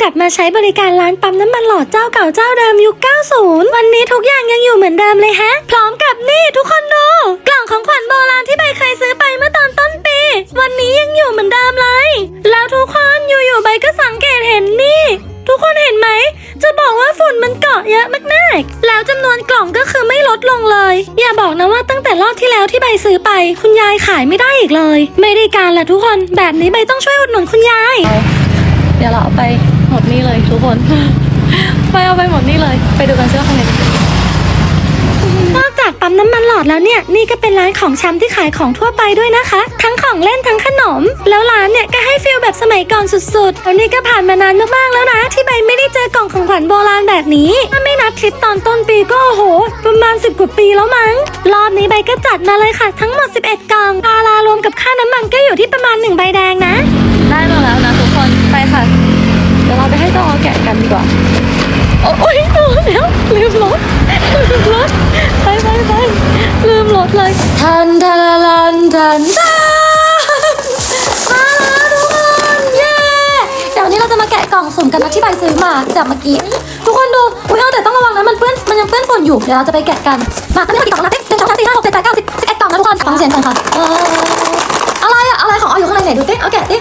กลับมาใช้บริการร้านปั๊มน้ำมันหล่อเจ้าเก่าเจ้าเดิมยุค 90 วันนี้ทุกอย่างยังอยู่เหมือนเดิมเลยฮะ พร้อมกับนี่ทุกคนดู กล่องของขวัญโบราณที่ใบเคยซื้อไปเมื่อตอนต้นปี วันนี้ยังอยู่เหมือนเดิมเลย แล้วทุกคนอยู่ๆใบก็สังเกตเห็นนี่ ทุกคนเห็นไหม จะบอกว่าฝุ่นมันเกาะเยอะมากๆ แล้วจำนวนกล่องก็คือไม่ลดลงเลย อย่าบอกนะว่าตั้งแต่รอบที่แล้วที่ใบซื้อไป คุณยายขายไม่ได้อีกเลย ไม่ได้การละทุกคน แบบนี้ใบต้องช่วยอุดหนุนคุณยาย เดี๋ยวเราเอาไปหมดนี่เลยทุกคน ไปเอาไปหมดนี่เลย ไปดูกันซิว่าข้างในนอกจากปั๊มน้ำมันหลอดแล้วเนี่ยนี่ก็เป็นร้านของชำที่ขายของทั่วไปด้วยนะคะ ทั้งของเล่นทั้งขนม แล้วร้านเนี่ยก็ให้ฟีลแบบสมัยก่อนสุดๆแล้วนี่ก็ผ่านมานานมากๆแล้วนะ ที่ใบไม่ได้เจอกล่องของขวัญโบราณแบบนี้ถ้าไม่นับคลิปตอนต้นปีก็โอ้โห ประมาณ 10 กว่าปีแล้วมั้งรอบนี้ใบก็จัดมาเลยค่ะ ทั้งหมด 11 กล่องปาลารวมกับค่าน้ำมันก็อยู่ที่ประมาณ 1 ใบแดงนะ ได้มาแล้วนะทุกคนไปค่ะ เดี๋ยวเราไปให้เจ้าออแกะกันดีกว่า โอ้ยโอ้ยเดี๋ยวลืมรถลืมรถไปไปไป ลืมรถเลย ทันทันทันทันทันมาแล้วทุกคนเย้เดี๋ยววันนี้เราจะมาแกะกล่องสุ่มกันนะที่ใบซื้อมาจากเมื่อกี้ ทุกคนดูอุ้ยเอาแต่ต้องระวังนะมันเปื้อนมันยังเปื้อนฝุ่นอยู่เดี๋ยวเราจะไปแกะกัน มาตอนนี้เรากี่กล่องแล้วนะเต็มสองสามสี่ห้าหกเจ็ดแปดเก้าสิบสิบเอ็ดกล่องนะทุกคนฟังเสียงกันค่ะเอออะไรอะอะไรของเอาอยู่ข้างในไหนดูสิเอาแกะสิ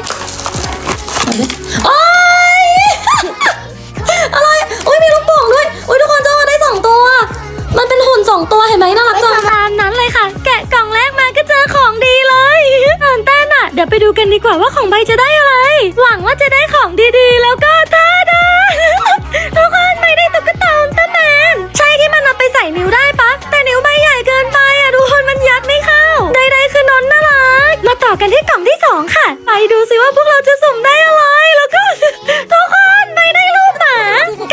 องตัวเห็นไหมน่ารักจังตามนั้นเลยค่ะ แกะกล่องแรกมาก็เจอของดีเลยตื่นเต้นอะ เดี๋ยวไปดูกันดีกว่าว่าของใบจะได้อะไร หวังว่าจะได้ของดีๆ แล้วก็ท่าดาทุกคนไม่ได้ตุ๊กตาอุลตร้าแมนใช่ที่มันเอาไปใส่นิ้วได้ปะแต่นิ้วใบใหญ่เกินไปอะทุกคนมันยัดไม่เข้าใดๆคือนนท์น่ารักมาต่อกันที่กล่องที่สองค่ะ ไปดูสิว่าพวกเราจะสุ่มได้อะไรแล้วก็ทุกคนใบได้รูปหมา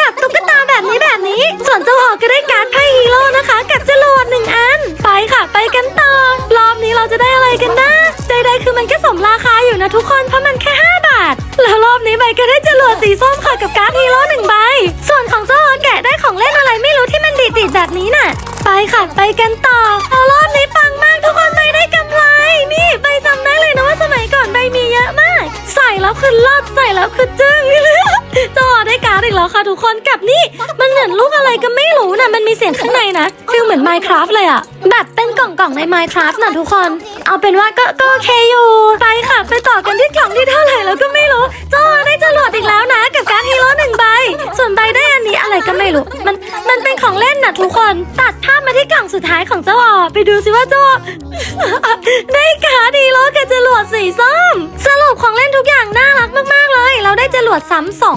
กับตุ๊กตาแบบนี้แบบนี้ส่วนเจ้าออกก็ได้ กันนะใดๆคือมันก็สมราคาอยู่นะทุกคนเพราะมันแค่ 5 บาท แล้วรอบนี้ใบก็ได้จรวดสีส้มค่ะกับการ์ดฮีโร่หนึ่งใบ ส่วนของเจ้าออแกะได้ของเล่นอะไรไม่รู้ที่มันดีดๆแบบนี้น่ะ ไปค่ะไปกันต่อเอารอบ แล้วคือลอดใส่แล้วคือจึ้งจออได้การ์ดอีกแล้วค่ะทุกคนกับนี่ มันเหมือนลูกอะไรก็ไม่รู้นะมันมีเสียงข้างในนะฟิลเหมือน Minecraft เลยอะแบบเป็นกล่องๆใน Minecraft นะทุกคน เอาเป็นว่าก็ก็โอเคอยู่ ไปค่ะ ไปต่อกันที่กล่องที่เท่าไหร่แล้วก็ไม่รู้ เล่นนะทุกคนตัดภาพมาที่กล่องสุดท้ายของเจ้าออไปดูสิว่าเจ้าออ ได้ขาดฮีโร่กับจรวดสีส้ม สรุปของเล่นทุกอย่างน่ารักมากๆเลย เราได้จรวดซ้ำสอง